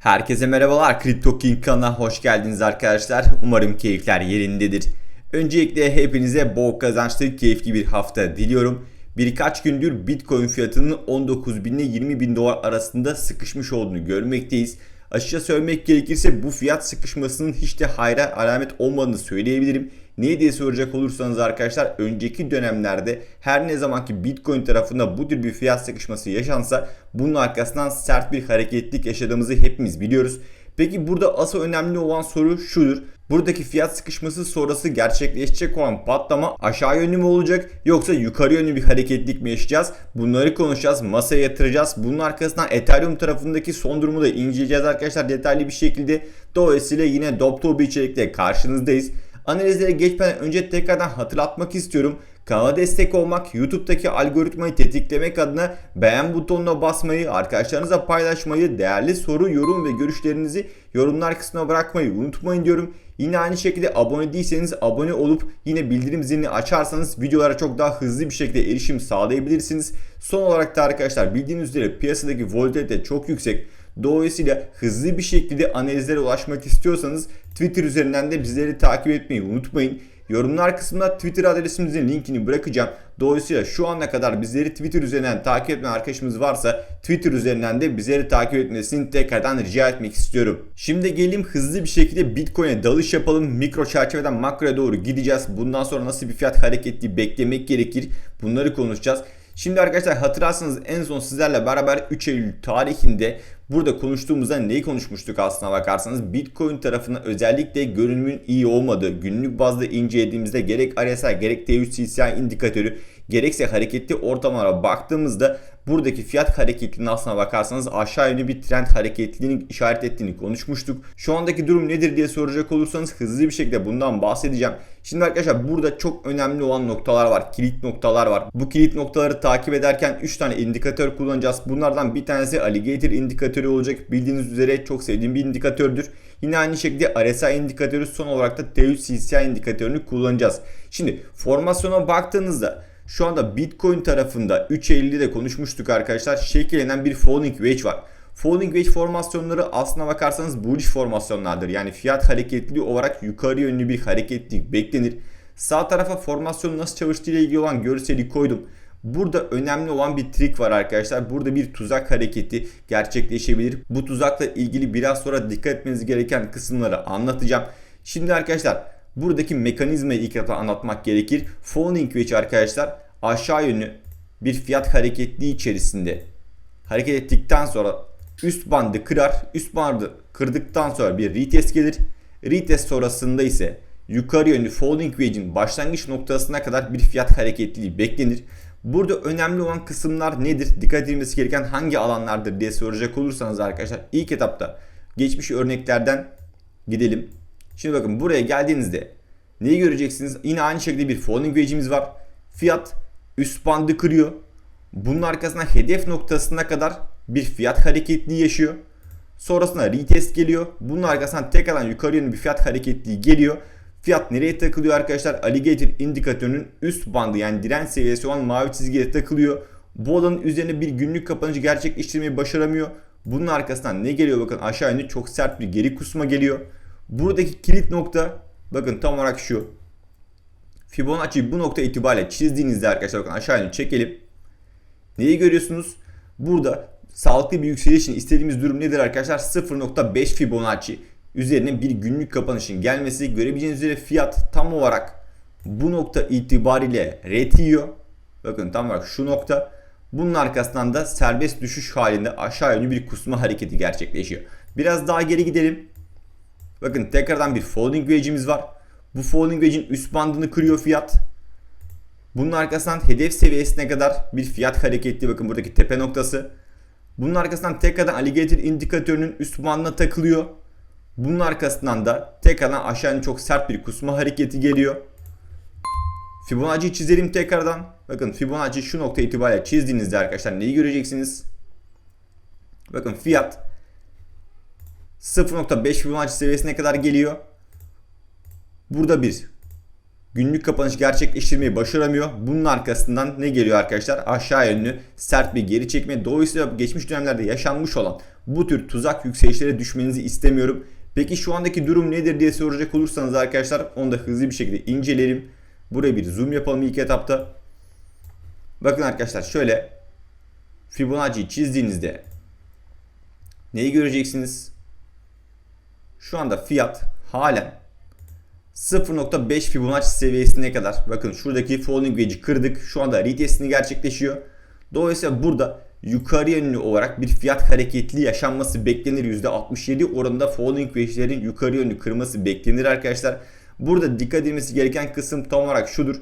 Herkese merhabalar. Crypto King kanalına hoş geldiniz arkadaşlar. Umarım keyifler yerindedir. Öncelikle hepinize bol kazançlı, keyifli bir hafta diliyorum. Birkaç gündür Bitcoin fiyatının 19 bin ile 20 bin dolar arasında sıkışmış olduğunu görmekteyiz. Açıkça söylemek gerekirse bu fiyat sıkışmasının hiç de hayra alamet olmadığını söyleyebilirim. Niye diye soracak olursanız arkadaşlar önceki dönemlerde her ne zamanki Bitcoin tarafında bu tür bir fiyat sıkışması yaşansa bunun arkasından sert bir hareketlik yaşadığımızı hepimiz biliyoruz. Peki burada asıl önemli olan soru şudur. Buradaki fiyat sıkışması sonrası gerçekleşecek olan patlama aşağı yönlü mü olacak yoksa yukarı yönlü bir hareketlik mi yaşayacağız? Bunları konuşacağız, masaya yatıracağız. Bunun arkasından Ethereum tarafındaki son durumu da inceleyeceğiz arkadaşlar detaylı bir şekilde. Dolayısıyla yine dop bir içerikle karşınızdayız. Analizlere geçmeden önce tekrardan hatırlatmak istiyorum. Kanala destek olmak, YouTube'daki algoritmayı tetiklemek adına beğen butonuna basmayı, arkadaşlarınızla paylaşmayı, değerli soru, yorum ve görüşlerinizi yorumlar kısmına bırakmayı unutmayın diyorum. Yine aynı şekilde abone değilseniz abone olup yine bildirim zilini açarsanız videolara çok daha hızlı bir şekilde erişim sağlayabilirsiniz. Son olarak da arkadaşlar bildiğiniz üzere piyasadaki volatilite çok yüksek. Dolayısıyla hızlı bir şekilde analizlere ulaşmak istiyorsanız Twitter üzerinden de bizleri takip etmeyi unutmayın. Yorumlar kısmında Twitter adresimizin linkini bırakacağım. Dolayısıyla şu ana kadar bizleri Twitter üzerinden takip eden arkadaşımız varsa Twitter üzerinden de bizleri takip etmesini tekrardan rica etmek istiyorum. Şimdi gelin hızlı bir şekilde Bitcoin'e dalış yapalım. Mikro çerçeveden makroya doğru gideceğiz. Bundan sonra nasıl bir fiyat hareketli beklemek gerekir? Bunları konuşacağız. Şimdi arkadaşlar hatırlarsanız en son sizlerle beraber 3 Eylül tarihinde burada konuştuğumuzda neyi konuşmuştuk aslına bakarsanız? Bitcoin tarafında özellikle görünümün iyi olmadığı günlük bazda incelediğimizde gerek RSI gerek T3 indikatörü gerekse hareketli ortamlara baktığımızda buradaki fiyat hareketliliğine aslına bakarsanız aşağı yönlü bir trend hareketliliğini işaret ettiğini konuşmuştuk. Şu andaki durum nedir diye soracak olursanız hızlı bir şekilde bundan bahsedeceğim. Şimdi arkadaşlar burada çok önemli olan noktalar var. Kilit noktalar var. Bu kilit noktaları takip ederken 3 tane indikatör kullanacağız. Bunlardan bir tanesi Alligator indikatörü olacak. Bildiğiniz üzere çok sevdiğim bir indikatördür. Yine aynı şekilde RSI indikatörü son olarak da T3 CCI indikatörünü kullanacağız. Şimdi formasyona baktığınızda şu anda Bitcoin tarafında 3 Eylül'de de konuşmuştuk arkadaşlar. Şekillenen bir falling wedge var. Falling wedge formasyonları aslına bakarsanız bullish formasyonlardır. Yani fiyat hareketliliği olarak yukarı yönlü bir hareketlilik beklenir. Sağ tarafa formasyonun nasıl çalıştığı ile ilgili olan görseli koydum. Burada önemli olan bir trik var arkadaşlar. Burada bir tuzak hareketi gerçekleşebilir. Bu tuzakla ilgili biraz sonra dikkat etmeniz gereken kısımları anlatacağım. Şimdi arkadaşlar buradaki mekanizmayı ilk defa anlatmak gerekir. Falling wedge arkadaşlar aşağı yönlü bir fiyat hareketliği içerisinde hareket ettikten sonra üst bandı kırar. Üst bandı kırdıktan sonra bir retest gelir. Retest sonrasında ise yukarı yönlü falling wedge'in başlangıç noktasına kadar bir fiyat hareketliliği beklenir. Burada önemli olan kısımlar nedir? Dikkat edilmesi gereken hangi alanlardır diye soracak olursanız arkadaşlar ilk etapta geçmiş örneklerden gidelim. Şimdi bakın buraya geldiğinizde neyi göreceksiniz? Yine aynı şekilde bir falling wedge'imiz var. Fiyat üst bandı kırıyor. Bunun arkasından hedef noktasına kadar bir fiyat hareketliği yaşıyor. Sonrasında retest geliyor. Bunun arkasından tekrardan yukarı yönlü bir fiyat hareketliği geliyor. Fiyat nereye takılıyor arkadaşlar? Alligator indikatörünün üst bandı yani direnç seviyesi olan mavi çizgiye takılıyor. Bu alanın üzerine bir günlük kapanışı gerçekleştirmeyi başaramıyor. Bunun arkasından ne geliyor bakın aşağı yönlü çok sert bir geri kusma geliyor. Buradaki kilit nokta bakın tam olarak şu. Fibonacci bu nokta itibariyle çizdiğinizde arkadaşlar bakın aşağı yönlü çekelim. Neyi görüyorsunuz? Burada sağlıklı bir yükseliş için istediğimiz durum nedir arkadaşlar? 0.5 Fibonacci üzerine bir günlük kapanışın gelmesi. Görebileceğiniz üzere fiyat tam olarak bu nokta itibariyle ret yiyor. Bakın tam olarak şu nokta. Bunun arkasından da serbest düşüş halinde aşağı yönlü bir kusma hareketi gerçekleşiyor. Biraz daha geri gidelim. Bakın tekrardan bir folding wedge'imiz var. Bu folding wedge'in üst bandını kırıyor fiyat. Bunun arkasından hedef seviyesine kadar bir fiyat hareketli bakın buradaki tepe noktası. Bunun arkasından tekrardan alligator indikatörünün üst bandına takılıyor. Bunun arkasından da tekrardan aşağıya çok sert bir kusma hareketi geliyor. Fibonacci çizelim tekrardan. Bakın Fibonacci şu nokta itibariyle çizdiğinizde arkadaşlar neyi göreceksiniz? Bakın fiyat 0.5 Fibonacci seviyesine kadar geliyor. Burada bir günlük kapanış gerçekleştirmeyi başaramıyor. Bunun arkasından ne geliyor arkadaşlar? Aşağı yönlü sert bir geri çekme. Dolayısıyla geçmiş dönemlerde yaşanmış olan bu tür tuzak yükselişlere düşmenizi istemiyorum. Peki şu andaki durum nedir diye soracak olursanız arkadaşlar onu da hızlı bir şekilde inceleyelim. Buraya bir zoom yapalım ilk etapta. Bakın arkadaşlar şöyle Fibonacci'yi çizdiğinizde neyi göreceksiniz? Şu anda fiyat halen 0.5 Fibonacci seviyesine kadar. Bakın şuradaki falling wedge'i kırdık. Şu anda retestini gerçekleşiyor. Dolayısıyla burada yukarı yönlü olarak bir fiyat hareketli yaşanması beklenir. %67 oranında falling wedge'lerin yukarı yönlü kırması beklenir arkadaşlar. Burada dikkat edilmesi gereken kısım tam olarak şudur.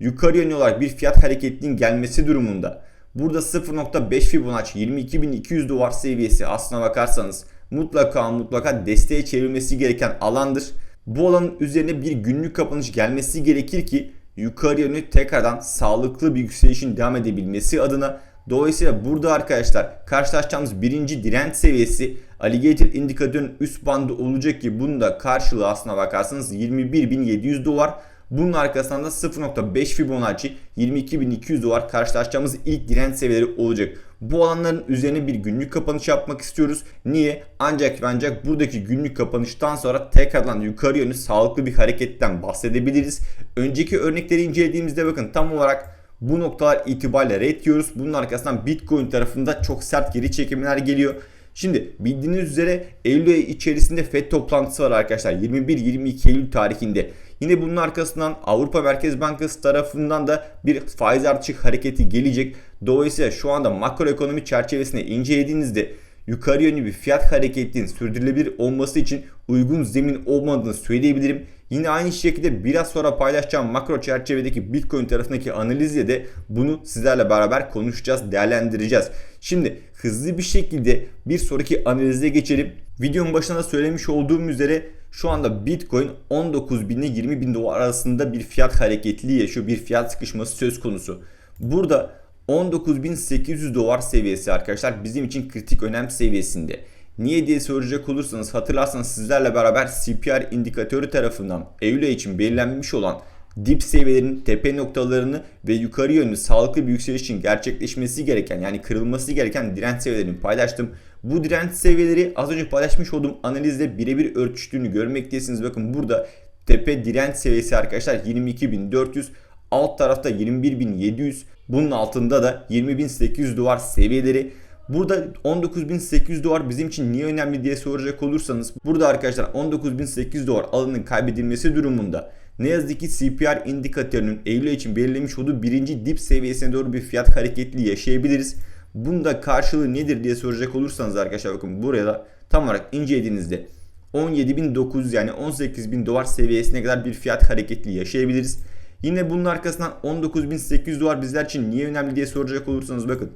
Yukarı yönlü olarak bir fiyat hareketliliğin gelmesi durumunda burada 0.5 Fibonacci 22.200 dolar seviyesi aslına bakarsanız mutlaka mutlaka desteğe çevrilmesi gereken alandır. Bu alanın üzerine bir günlük kapanış gelmesi gerekir ki yukarı yönlü tekrardan sağlıklı bir yükselişin devam edebilmesi adına Dolayısıyla burada arkadaşlar karşılaşacağımız birinci direnç seviyesi Alligator indikatörün üst bandı olacak ki bunun da karşılığı aslına bakarsanız 21.700 dolar. Bunun arkasında da 0.5 Fibonacci 22.200 dolar karşılaşacağımız ilk direnç seviyeleri olacak. Bu alanların üzerine bir günlük kapanış yapmak istiyoruz. Niye? Ancak ancak buradaki günlük kapanıştan sonra tekrardan yukarı yönlü sağlıklı bir hareketten bahsedebiliriz. Önceki örnekleri incelediğimizde bakın tam olarak bu noktalar itibariyle red diyoruz. Bunun arkasından Bitcoin tarafında çok sert geri çekimler geliyor. Şimdi bildiğiniz üzere Eylül ayı içerisinde FED toplantısı var arkadaşlar. 21-22 Eylül tarihinde. Yine bunun arkasından Avrupa Merkez Bankası tarafından da bir faiz artışı hareketi gelecek. Dolayısıyla şu anda makroekonomi çerçevesine incelediğinizde yukarı yönlü bir fiyat hareketinin sürdürülebilir olması için uygun zemin olmadığını söyleyebilirim. Yine aynı şekilde biraz sonra paylaşacağım makro çerçevedeki Bitcoin tarafındaki analizle de bunu sizlerle beraber konuşacağız, değerlendireceğiz. Şimdi hızlı bir şekilde bir sonraki analize geçelim. Videonun başında da söylemiş olduğum üzere şu anda Bitcoin 19 bin ile 20 bin dolar arasında bir fiyat hareketliliği yaşıyor. Bir fiyat sıkışması söz konusu. Burada 19.800 dolar seviyesi arkadaşlar bizim için kritik önem seviyesinde. Niye diye soracak olursanız hatırlarsanız sizlerle beraber CPR indikatörü tarafından Eylül için belirlenmiş olan dip seviyelerin tepe noktalarını ve yukarı yönlü sağlıklı bir yükseliş için gerçekleşmesi gereken yani kırılması gereken direnç seviyelerini paylaştım. Bu direnç seviyeleri az önce paylaşmış olduğum analizde birebir örtüştüğünü görmektesiniz. Bakın burada tepe direnç seviyesi arkadaşlar 22.400 alt tarafta 21.700 bunun altında da 20.800 dolar seviyeleri Burada 19.800 dolar bizim için niye önemli diye soracak olursanız burada arkadaşlar 19.800 dolar alanın kaybedilmesi durumunda ne yazık ki CPR indikatörünün Eylül için belirlemiş olduğu birinci dip seviyesine doğru bir fiyat hareketli yaşayabiliriz. Bunda karşılığı nedir diye soracak olursanız arkadaşlar bakın buraya da tam olarak incelediğinizde 17.900 yani 18.000 dolar seviyesine kadar bir fiyat hareketli yaşayabiliriz. Yine bunun arkasından 19.800 dolar bizler için niye önemli diye soracak olursanız bakın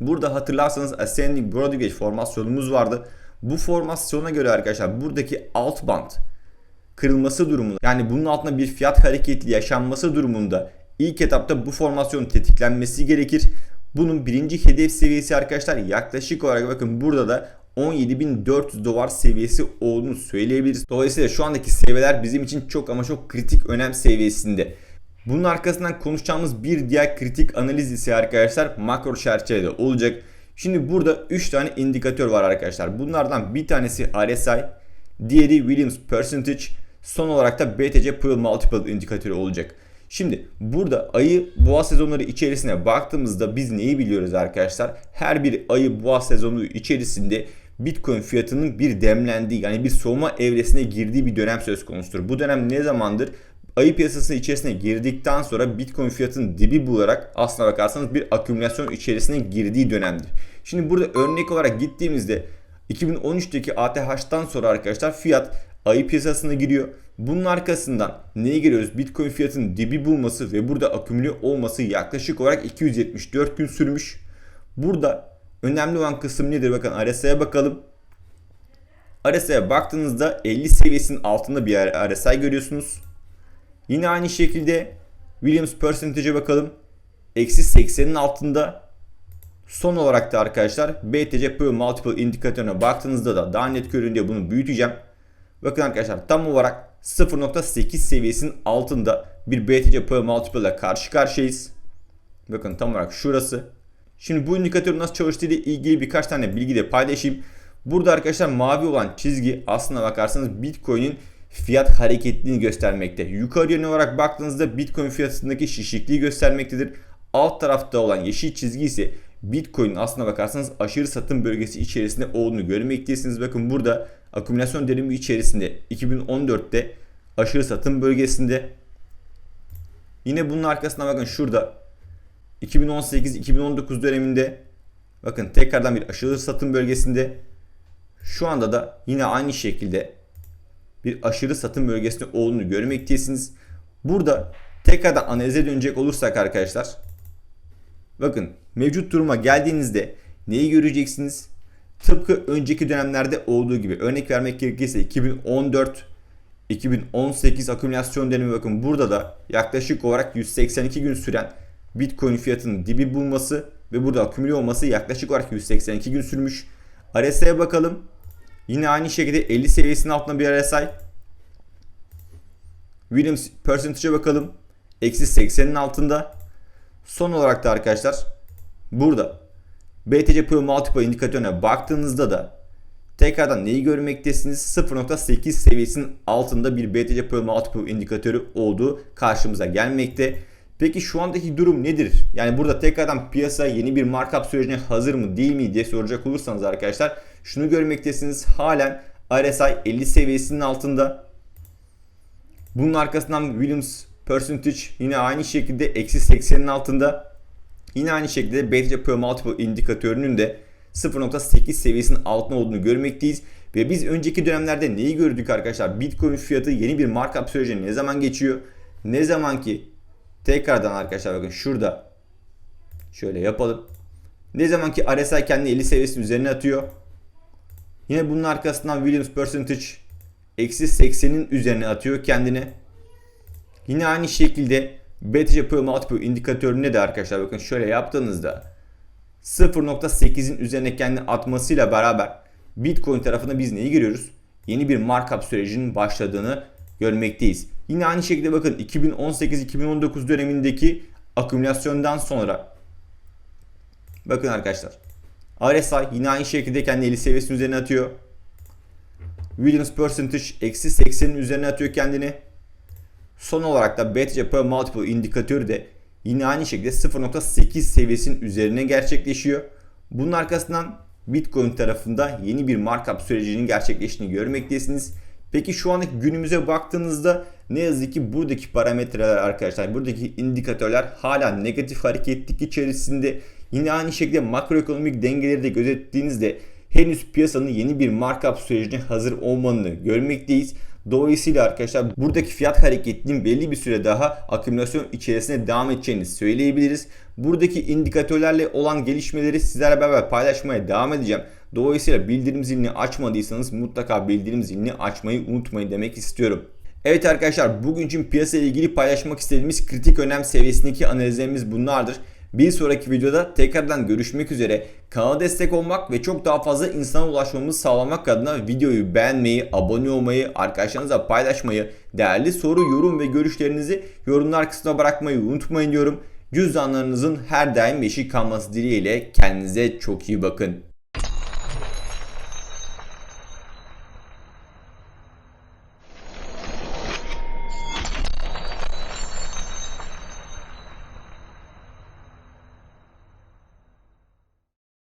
Burada hatırlarsanız Ascending Broadway formasyonumuz vardı. Bu formasyona göre arkadaşlar buradaki alt band kırılması durumunda yani bunun altında bir fiyat hareketli yaşanması durumunda ilk etapta bu formasyonun tetiklenmesi gerekir. Bunun birinci hedef seviyesi arkadaşlar yaklaşık olarak bakın burada da 17.400 dolar seviyesi olduğunu söyleyebiliriz. Dolayısıyla şu andaki seviyeler bizim için çok ama çok kritik önem seviyesinde. Bunun arkasından konuşacağımız bir diğer kritik analiz ise arkadaşlar makro çerçevede olacak. Şimdi burada 3 tane indikatör var arkadaşlar. Bunlardan bir tanesi RSI, diğeri Williams Percentage, son olarak da BTC Puyol Multiple indikatörü olacak. Şimdi burada ayı boğa sezonları içerisine baktığımızda biz neyi biliyoruz arkadaşlar? Her bir ayı boğa sezonu içerisinde Bitcoin fiyatının bir demlendiği yani bir soğuma evresine girdiği bir dönem söz konusudur. Bu dönem ne zamandır? ayı piyasası içerisine girdikten sonra Bitcoin fiyatının dibi bularak aslına bakarsanız bir akümülasyon içerisine girdiği dönemdir. Şimdi burada örnek olarak gittiğimizde 2013'teki ATH'tan sonra arkadaşlar fiyat ayı piyasasına giriyor. Bunun arkasından neye giriyoruz? Bitcoin fiyatının dibi bulması ve burada akümüle olması yaklaşık olarak 274 gün sürmüş. Burada önemli olan kısım nedir? Bakın RSI'ye bakalım. RSI'ye baktığınızda 50 seviyesinin altında bir RSI görüyorsunuz. Yine aynı şekilde Williams percentage'e bakalım. Eksi 80'in altında. Son olarak da arkadaşlar BTC Pro Multiple indikatörüne baktığınızda da daha net görün bunu büyüteceğim. Bakın arkadaşlar tam olarak 0.8 seviyesinin altında bir BTC Pearl Multiple ile karşı karşıyayız. Bakın tam olarak şurası. Şimdi bu indikatörün nasıl çalıştığı ile ilgili birkaç tane bilgi de paylaşayım. Burada arkadaşlar mavi olan çizgi aslına bakarsanız Bitcoin'in fiyat hareketliliğini göstermekte. Yukarı yönlü olarak baktığınızda Bitcoin fiyatındaki şişikliği göstermektedir. Alt tarafta olan yeşil çizgi ise Bitcoin aslına bakarsanız aşırı satım bölgesi içerisinde olduğunu görmektesiniz. Bakın burada akümülasyon dönemi içerisinde 2014'te aşırı satım bölgesinde. Yine bunun arkasına bakın şurada 2018-2019 döneminde bakın tekrardan bir aşırı satım bölgesinde şu anda da yine aynı şekilde bir aşırı satım bölgesinde olduğunu görmektesiniz. Burada tekrardan analize dönecek olursak arkadaşlar bakın mevcut duruma geldiğinizde neyi göreceksiniz? Tıpkı önceki dönemlerde olduğu gibi örnek vermek gerekirse 2014 2018 akümülasyon dönemi bakın burada da yaklaşık olarak 182 gün süren Bitcoin fiyatının dibi bulması ve burada akümüle olması yaklaşık olarak 182 gün sürmüş. RSI'ye bakalım. Yine aynı şekilde 50 seviyesinin altında bir RSI. Williams percentage'e bakalım. Eksi 80'in altında. Son olarak da arkadaşlar burada BTC Pro Multiple indikatörüne baktığınızda da tekrardan neyi görmektesiniz? 0.8 seviyesinin altında bir BTC Pro Multiple indikatörü olduğu karşımıza gelmekte. Peki şu andaki durum nedir? Yani burada tekrardan piyasa yeni bir markup sürecine hazır mı değil mi diye soracak olursanız arkadaşlar şunu görmektesiniz. Halen RSI 50 seviyesinin altında. Bunun arkasından Williams Percentage yine aynı şekilde eksi 80'in altında. Yine aynı şekilde BTC Pro Multiple indikatörünün de 0.8 seviyesinin altında olduğunu görmekteyiz. Ve biz önceki dönemlerde neyi gördük arkadaşlar? Bitcoin fiyatı yeni bir markup sürecine ne zaman geçiyor? Ne zaman ki tekrardan arkadaşlar bakın şurada şöyle yapalım. Ne zaman ki RSI kendi 50 seviyesinin üzerine atıyor. Yine bunun arkasından Williams Percentage eksi 80'in üzerine atıyor kendini. Yine aynı şekilde BTC Pro Multiple indikatörüne de arkadaşlar bakın şöyle yaptığınızda 0.8'in üzerine kendi atmasıyla beraber Bitcoin tarafında biz neyi görüyoruz? Yeni bir markup sürecinin başladığını görmekteyiz. Yine aynı şekilde bakın 2018-2019 dönemindeki akümülasyondan sonra bakın arkadaşlar RSI yine aynı şekilde kendi 50 seviyesinin üzerine atıyor. Williams Percentage eksi 80'in üzerine atıyor kendini. Son olarak da BTC Multiple indikatörü de yine aynı şekilde 0.8 seviyesinin üzerine gerçekleşiyor. Bunun arkasından Bitcoin tarafında yeni bir markup sürecinin gerçekleştiğini görmektesiniz. Peki şu anki günümüze baktığınızda ne yazık ki buradaki parametreler arkadaşlar, buradaki indikatörler hala negatif hareketlik içerisinde. Yine aynı şekilde makroekonomik dengeleri de gözettiğinizde henüz piyasanın yeni bir markup sürecine hazır olmadığını görmekteyiz. Dolayısıyla arkadaşlar buradaki fiyat hareketinin belli bir süre daha akümülasyon içerisinde devam edeceğini söyleyebiliriz. Buradaki indikatörlerle olan gelişmeleri sizlerle beraber paylaşmaya devam edeceğim. Dolayısıyla bildirim zilini açmadıysanız mutlaka bildirim zilini açmayı unutmayın demek istiyorum. Evet arkadaşlar bugün için piyasa ile ilgili paylaşmak istediğimiz kritik önem seviyesindeki analizlerimiz bunlardır. Bir sonraki videoda tekrardan görüşmek üzere. Kanala destek olmak ve çok daha fazla insana ulaşmamızı sağlamak adına videoyu beğenmeyi, abone olmayı, arkadaşlarınızla paylaşmayı, değerli soru, yorum ve görüşlerinizi yorumlar kısmına bırakmayı unutmayın diyorum. Cüzdanlarınızın her daim yeşil kalması dileğiyle kendinize çok iyi bakın.